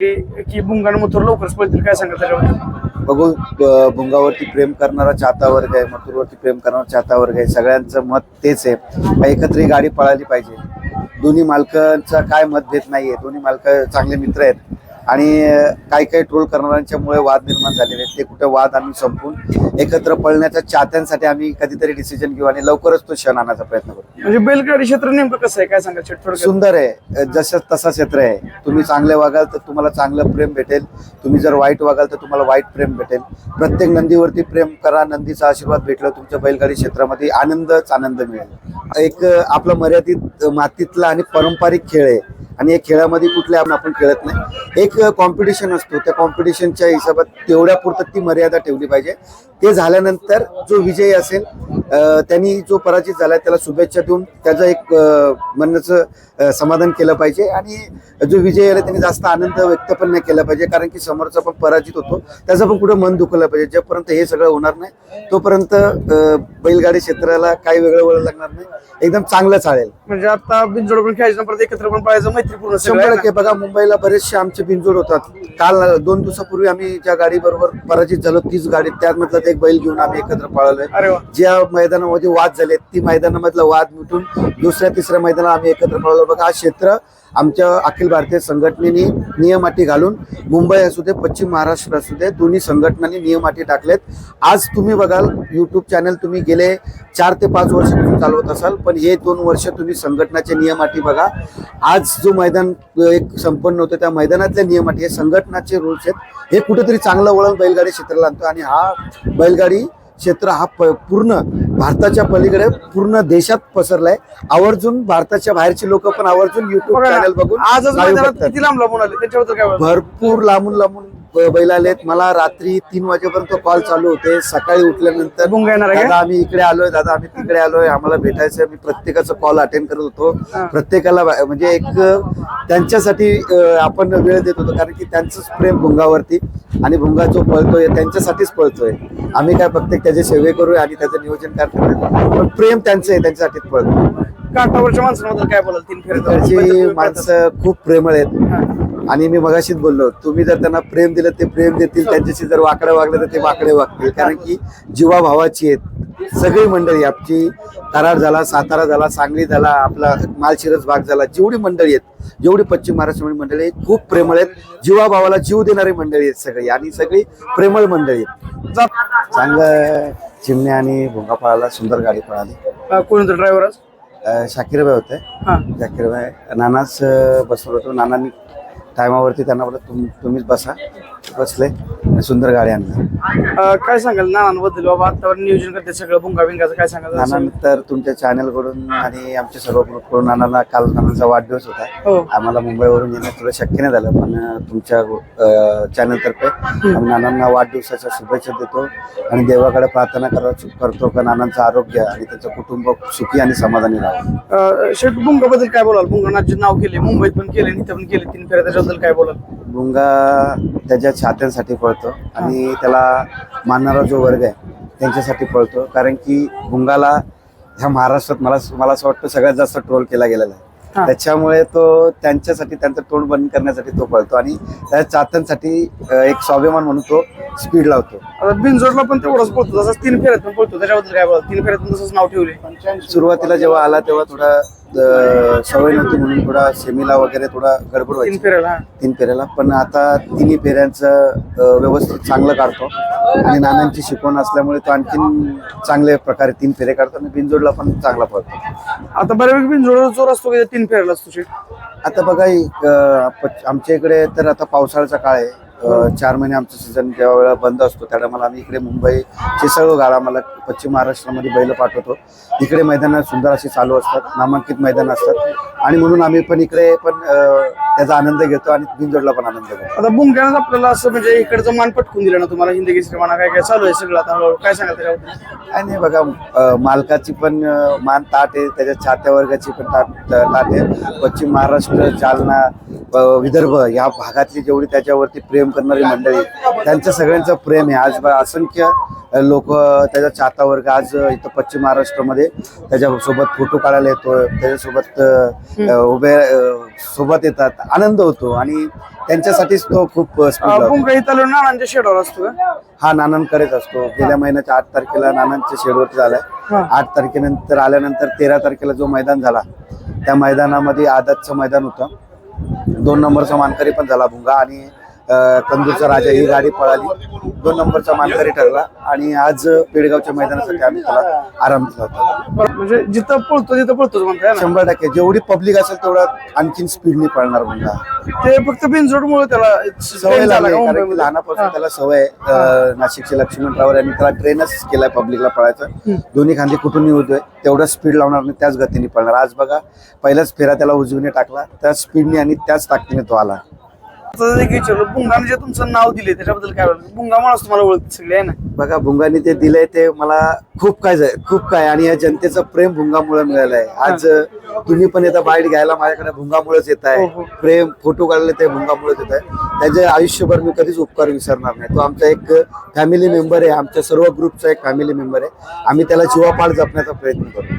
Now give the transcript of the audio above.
की की आणि मथुर लवकरच पळतील काय सांगा त्याच्यावर बघू ब- भुंगावरती प्रेम करणारा चाहता वर्ग आहे मथुरवरती प्रेम करणारा चाहता वर्ग आहे सगळ्यांचं मत तेच आहे. का एकत्र ही गाडी पळाली पाहिजे. दोन्ही मालकांचा काय मतभेद नाहीये दोन्ही मालक चांगले मित्र आहेत. आणि काही काही ट्रोल करणाऱ्यांच्यामुळे वाद निर्माण झालेले आहेत. ते कुठे वाद आम्ही संपून एकत्र पळण्याच्या चाहत्यांसाठी आम्ही कधीतरी डिसिजन घेऊ आणि लवकरच तो क्षण आणण्याचा प्रयत्न करू. म्हणजे बैलगाडी क्षेत्र नेमकं कसं आहे? काय सांगा सुंदर आहे. जसं तसा क्षेत्र आहे. तुम्ही चांगले वागाल तर तुम्हाला चांगलं प्रेम भेटेल. तुम्ही जर वाईट वागाल तर तुम्हाला वाईट प्रेम भेटेल. प्रत्येक नंदीवरती प्रेम करा नंदीचा आशीर्वाद भेटला तुमच्या बैलगाडी क्षेत्रामध्ये आनंदच आनंद मिळेल. एक आपला मर्यादित मातीतला आणि पारंपरिक खेळ आहे. आणि या खेळामध्ये कुठल्या आपण आपण खेळत नाही. एक कॉम्पिटिशन असतो. त्या कॉम्पिटिशनच्या हिशोबात तेवढ्या पुरतं ती मर्यादा ठेवली पाहिजे. ते झाल्यानंतर जो विजयी असेल त्यांनी जो पराजित झाला त्याला शुभेच्छा देऊन त्याचं एक म्हणण्याचं समाधान केलं पाहिजे. आणि जो विजय आला त्यांनी जास्त आनंद व्यक्त पण नाही केला पाहिजे कारण की समोरचा पण पराजित होतो. त्याचं पण कुठं मन दुखलं पाहिजे. जोपर्यंत हे सगळं होणार नाही तोपर्यंत बैलगाडी क्षेत्राला काही वेगळं वळण लागणार नाही. एकदम चांगलं चालेल. म्हणजे आता बिनजोड पण खेळायचं परत एकत्र पण पळायचं मैत्रीपूर्ण शंभर? टक्के बघा मुंबईला बरेचसे आमचे बिनजोड होतात. काल दोन दिवसापूर्वी आम्ही ज्या गाडी बरोबर पराजित झालो तीच गाडी त्यामधला एक बैल घेऊन आम्ही एकत्र पळालोय. ज्या मैदानामध्ये वाद झाले. ती मैदानामधला वाद मिटून दुसऱ्या तिसऱ्या मैदानात आम्ही एकत्र पळवलो बघा हा क्षेत्र आमच्या अखिल भारतीय संघटनेने नियमाटी घालून मुंबई असू दे पश्चिम महाराष्ट्र असू दे दोन्ही संघटनांनी नियमाटी टाकलेत. आज तुम्ही बघाल यूट्यूब चॅनल तुम्ही गेले चार ते पाच वर्ष तुम्ही चालवत असाल पण हे दोन वर्ष तुम्ही संघटनाचे नियमाटी बघा. आज जो मैदान एक संपन्न होतं त्या मैदानातल्या नियमाटी हे संघटनाचे रूल्स आहेत. हे कुठेतरी चांगलं वळण बैलगाडी क्षेत्राला आणतो आणि हा बैलगाडी क्षेत्र हा प- पूर्ण भारताच्या पलीकडे पूर्ण देशात पसरलाय आवर्जून भारताच्या बाहेरची लोक पण आवर्जून युट्यूब चॅनल बघून आजच live मैदानात बघतात. किती लांब लांबून आले त्याच्याबद्दल काय? भरपूर लांबून लांबून बैल आलेत. मला रात्री तीन वाजेपर्यंत कॉल चालू होते. सकाळी उठल्यानंतर येणार आहे दादा का? आम्ही इकडे आलोय दादा आम्ही तिकडे आलोय. आम्हाला भेटायचं मी प्रत्येकाचा कॉल अटेंड करत होतो. प्रत्येकाला बा- म्हणजे एक त्यांच्यासाठी अ, आपण वेळ देत होतो. कारण की त्यांचंच प्रेम भुंगावरती आणि भुंगा जो पळतोय त्यांच्यासाठीच पळतोय. आम्ही काय प्रत्येक त्याचे सेवे करू आणि त्याचं नियोजन करतो पण प्रेम त्यांचं आहे त्यांच्यासाठीच पळतोय. काठावरच्या माणसांबद्दल काय बोलाल? तीन माणसं खूप प्रेमळ आहेत. आणि मी मगाशीच बोललो तुम्ही जर त्यांना प्रेम दिलं ते प्रेम देतील. त्यांच्याशी जर वाकडे वागले तर ते वाकडे वागतील. कारण की जीवा भावाची आहेत. सगळी मंडळी आमची कराड झाला सातारा झाला सांगली झाला आपला मालशिरस भाग झाला जेवढी मंडळी आहेत जेवढी पश्चिम महाराष्ट्र मंडळी आहेत खूप प्रेमळ आहेत. जीवा भावाला जीव देणारी मंडळी आहेत सगळी. आणि सगळी प्रेमळ मंडळी आहेत. चांगलं चिमणे आणि भोंगा पळाला सुंदर गाडी पळाली. कोणतं ड्रायव्हर आज? अं, शाकीरबाई होते. हा. जाकीरबाई नानाच अं, बसलो होतो. नानांनी टायमावरती त्यांना बोलत तुम तुम्हीच बसा. बसले. आणि सुंदर गाडी आणली. अं, काय सांगाल नानांबद्दल? बाबा आतावर नियोजन करते सगळं भुंगा बिंगाचं काय सांगाल? नानानंतर तुमच्या चॅनलकडून आणि आमच्या सर्व group कडून नानाला काल नानांचा वाढदिवस होता. हो. आम्हाला मुंबईवरून येणं थोडं शक्य नाही झालं पण अं, तुमच्या चॅनल तर्फे आम्ही नानांना वाढदिवसाच्या शुभेच्छा देतो आणि देवाकडे प्रार्थना करा करतो का नानांचं आरोग्य आणि त्याचं कुटुंब सुखी आणि समाधानी राहावं. अं, शेट बुंगाबद्दल काय बोलाल? बुंगानाचे नाव केले मुंबईत पण केले इथं पण केले तीन फेऱ्या त्याच्याबद्दल काय बोलाल? भुंगा त्याच्या छात्यांसाठी पळतो आणि त्याला मानणारा जो वर्ग आहे त्यांच्यासाठी पळतो. कारण की भुंगाला ह्या महाराष्ट्रात मला मला असं वाटतं सगळ्यात जास्त ट्रोल केला गेलेला आहे. त्याच्यामुळे तो त्यांच्यासाठी त्यांचं तोंड बंद करण्यासाठी तो पळतो आणि त्या चाहत्यांसाठी एक स्वाभिमान म्हणून तो स्पीड लावतो. बिनजोडला पण तेवढाच पळतो तसंच तीन फेऱ्यात पण पळतो त्याच्याबद्दल काय बोलाल? तीन फेऱ्यात तसंच नाव ठेवले सुरुवातीला जेव्हा आला तेव्हा थोडा सवय नव्हती म्हणून थोडा सेमीला वगैरे थोडा गडबड तीन व्हायची फेऱ्याला. हा. तीन फेऱ्याला. पण आता तिन्ही फेऱ्यांचं अ, व्यवस्थित चांगलं काढतो. आणि नानांची शिकवण असल्यामुळे तो आणखीन चांगल्या प्रकारे तीन फेरे काढतो आणि बिनजोडला पण चांगला पडतो आता बऱ्यापैकी बिनजोड जोर असतो का तीन फेऱ्याला असतो शेट? आता बघा अ, आमच्या इकडे तर आता पावसाळ्याचा काळ आहे. चार महिने आमचं सीझन जेव्हा वेळा बंद असतो त्यावेळेला मला आम्ही इकडे मुंबईचे सर्व गाडा मला पश्चिम महाराष्ट्रामध्ये बैल पाठवतो. इकडे मैदानं सुंदर अशी चालू असतात नामांकित मैदानं असतात. आणि म्हणून आम्ही पण इकडे पण त्याचा आनंद घेतो आणि बिनजोडला पण आनंद घेतो. आता बुंग्यानं आपल्याला असं म्हणजे इकडचं मान पटकून दिलं ना तुम्हाला? हिंदी म्हणा काय काय चालू आहे सगळं आता. काय सांगाल त्याच्याबद्दल? आणि बघा अ, मालकाची पण मान ताट आहे त्याच्या छात्या वर्गाची पण ताट ताट आहे. पश्चिम महाराष्ट्र जालना विदर्भ या भागातली जेवढी त्याच्यावरती प्रेम करणारी मंडळी त्यांचं सगळ्यांचं प्रेम आहे. आज असंख्य लोक त्याचा चाहता वर्ग आज इथं पश्चिम महाराष्ट्रामध्ये त्याच्यासोबत फोटो काढायला येतो त्याच्यासोबत उभे सोबत येतात. आनंद होतो आणि त्यांच्यासाठीच तो खूप नानांच्या शेडवर असतो हा नानांकडेच असतो. गेल्या महिन्याच्या आठ तारखेला नानांच्या शेडवरती झालाय. आठ तारखेनंतर आल्यानंतर तेरा तारखेला जो मैदान झाला त्या मैदानामध्ये आदतचं मैदान होतं. दोन नंबरचा मानकरी पण झाला भुंगा आणि कंदूरचा राजा ही गाडी पळाली. दोन नंबरचा मानकरी ठरला आणि आज पेडगावच्या मैदानासाठी आम्ही त्याला आराम दिला होता. म्हणजे जिथं पळतो तिथं ना? शंभर टक्के. जेवढी पब्लिक असेल तेवढा आणखीन स्पीडने पळणार भुंगा ते फक्त बिनजोडमुळे त्याला सवय लागली कारण? लहानापासून. त्याला सवय नाशिकचे लक्ष्मणराव यांनी त्याला ट्रेनच केलाय पब्लिकला पळायचं. दोन्ही खांदे कुठून होतोय तेवढा स्पीड लावणार नाही त्याच गतीने पळणार. आज बघा पहिलाच फेरा त्याला उजवीने टाकला. त्याच स्पीडने आणि त्याच ताकदीने तो आला. आता एक विचारलं बुंगाने जे तुमचं नाव दिले त्याच्याबद्दल काय बोलतो बुंगा माणूस तुम्हाला ओळखते सगळे आहे ना? बघा भुंगाने ते दिलंय ते मला खूप काय जाय- खूप काय आणि या जनतेचं प्रेम भुंगामुळे मिळालं आहे. आज अं, तुम्ही पण येता बाईट घ्यायला माझ्याकडे भुंगामुळेच येत आहे. हो, हो. प्रेम फोटो काढले ते भुंगामुळेच येत आहे. त्याचे आयुष्यभर मी कधीच उपकार विसरणार नाही. तो आमचा एक फॅमिली मेंबर आहे. आमच्या सर्व ग्रुपचा एक फॅमिली मेंबर आहे. आम्ही त्याला जीवापाड जपण्याचा प्रयत्न करू